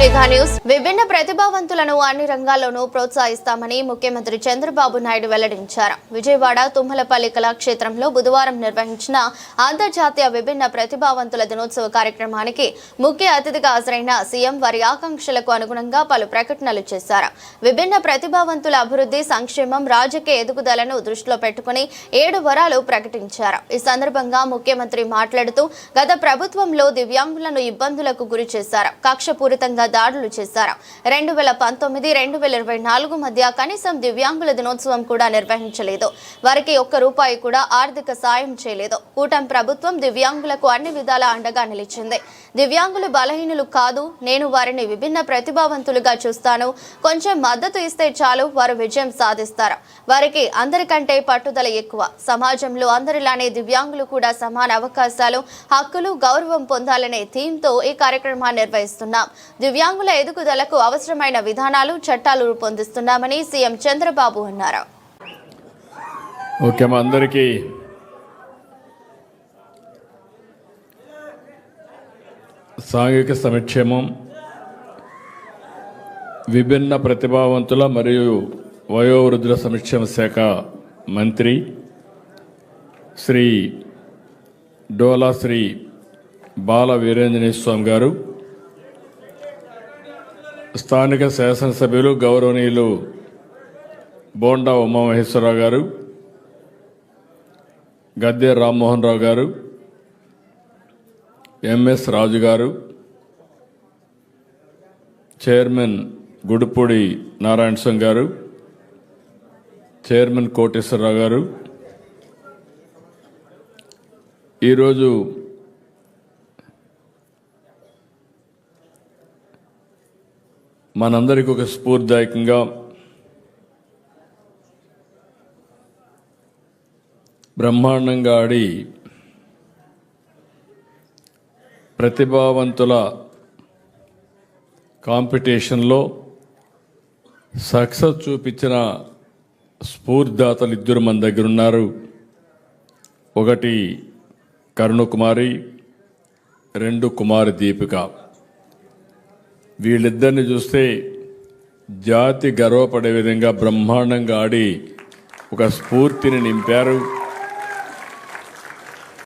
నిఘా న్యూస్. విభిన్న ప్రతిభావంతులను అన్ని రంగాల్లోనూ ప్రోత్సహిస్తామని ముఖ్యమంత్రి చంద్రబాబు నాయుడు వెల్లడించారు. విజయవాడ తుమ్మలపల్లి కళాక్షేత్రంలో బుధవారం నిర్వహించిన అంతర్జాతీయ విభిన్న ప్రతిభావంతుల దినోత్సవ కార్యక్రమానికి ముఖ్య అతిథిగా హాజరైన సీఎం వారి ఆకాంక్షలకు అనుగుణంగా పలు ప్రకటనలు చేశారు. విభిన్న ప్రతిభావంతుల అభివృద్ధి సంక్షేమం రాజకీయ ఎదుగుదలను దృష్టిలో పెట్టుకుని ఏడు వరాలు ప్రకటించారు. ఈ సందర్భంగా ముఖ్యమంత్రి మాట్లాడుతూ గత ప్రభుత్వంలో దివ్యాంగులను ఇబ్బందులకు గురి చేశారు. కక్షపూరితంగా దాడులు చేశారు. రెండు వేల పంతొమ్మిది రెండు వేల ఇరవై నాలుగు మధ్య కనీసం దివ్యాంగుల దినోత్సవం కూడా నిర్వహించలేదు. వారికి ఒక్క రూపాయి కూడా ఆర్థిక సాయం చేయలేదు. కూటమి ప్రభుత్వం దివ్యాంగులకు అన్ని విధాల అండగా నిలిచింది. దివ్యాంగులు బలహీనులు కాదు నేను వారిని విభిన్న ప్రతిభావంతులుగా చూస్తాను. కొంచెం మద్దతు ఇస్తే చాలు వారు విజయం సాధిస్తారు. వారికి అందరికంటే పట్టుదల ఎక్కువ. సమాజంలో అందరిలానే దివ్యాంగులు కూడా సమాన అవకాశాలు హక్కులు గౌరవం పొందాలనే థీమ్తో ఈ కార్యక్రమాన్ని నిర్వహిస్తున్నాం. దివ్యాంగుల ఎదుగుదలకు అవసరమైన విధానాలు చట్టాలు రూపొందిస్తున్నామని సీఎం చంద్రబాబు అన్నారు. ఓకే మా అందరికీ సాంఘిక సంక్షేమం విభిన్న ప్రతిభావంతుల మరియు వయోవృద్ధుల సంక్షేమ శాఖ మంత్రి శ్రీ డోలా శ్రీ బాల వీరేంజనేయ స్వామి గారు స్థానిక శాసనసభ్యులు గౌరవనీయులు బోండా ఉమామహేశ్వరరావు గారు గద్దె రామ్మోహన్ రావు గారు ఎంఎస్ రాజు గారు చైర్మన్ గుడిపూడి నారాయణ సింగ్ గారు చైర్మన్ కోటేశ్వరరావు గారు. ఈరోజు మనందరికీ ఒక స్ఫూర్తిదాయకంగా బ్రహ్మాండంగా ఆడి ప్రతిభావంతుల కాంపిటీషన్లో సక్సెస్ చూపించిన స్ఫూర్తిదాతలు ఇద్దరు మన దగ్గర ఉన్నారు ఒకటి కరుణకుమారి రెండు కుమారి దీపిక. వీళ్ళిద్దరిని చూస్తే జాతి గర్వపడే విధంగా బ్రహ్మాండంగా ఆడి ఒక స్ఫూర్తిని నింపారు.